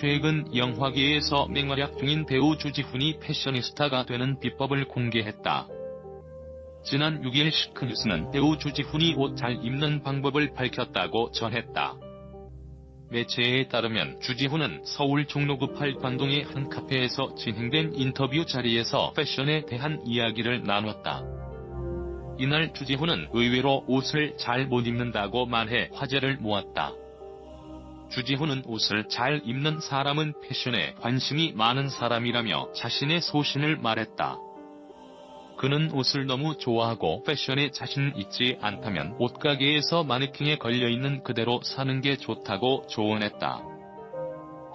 최근 영화계에서 맹활약 중인 배우 주지훈이 패셔니스타가 되는 비법을 공개했다. 지난 6일 시크뉴스는 배우 주지훈이 옷 잘 입는 방법을 밝혔다고 전했다. 매체에 따르면 주지훈은 서울 종로구 팔관동의 한 카페에서 진행된 인터뷰 자리에서 패션에 대한 이야기를 나눴다. 이날 주지훈은 의외로 옷을 잘 못 입는다고 말해 화제를 모았다. 주지훈은 옷을 잘 입는 사람은 패션에 관심이 많은 사람이라며 자신의 소신을 말했다. 그는 옷을 너무 좋아하고 패션에 자신 있지 않다면 옷가게에서 마네킹에 걸려있는 그대로 사는 게 좋다고 조언했다.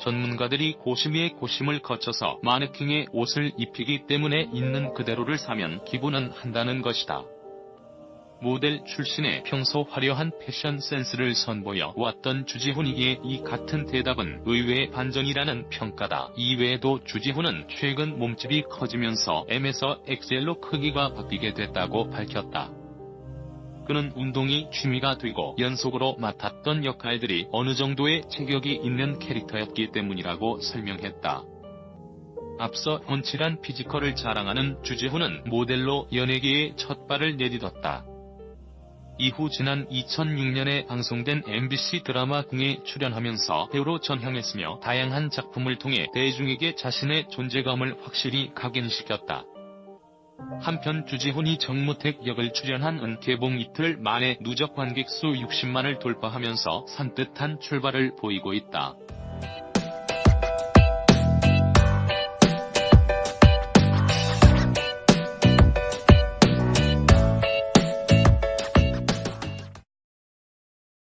전문가들이 고심에 고심을 거쳐서 마네킹에 옷을 입히기 때문에 있는 그대로를 사면 기분은 한다는 것이다. 모델 출신의 평소 화려한 패션 센스를 선보여 왔던 주지훈이의 이 같은 대답은 의외의 반전이라는 평가다. 이외에도 주지훈은 최근 몸집이 커지면서 M에서 XL로 크기가 바뀌게 됐다고 밝혔다. 그는 운동이 취미가 되고 연속으로 맡았던 역할들이 어느 정도의 체격이 있는 캐릭터였기 때문이라고 설명했다. 앞서 훤칠한 피지컬을 자랑하는 주지훈은 모델로 연예계에 첫 발을 내딛었다. 이후 지난 2006년에 방송된 MBC 드라마 궁에 출연하면서 배우로 전향했으며 다양한 작품을 통해 대중에게 자신의 존재감을 확실히 각인시켰다. 한편 주지훈이 정무택 역을 출연한 은 개봉 이틀 만에 누적 관객 수 60만을 돌파하면서 산뜻한 출발을 보이고 있다.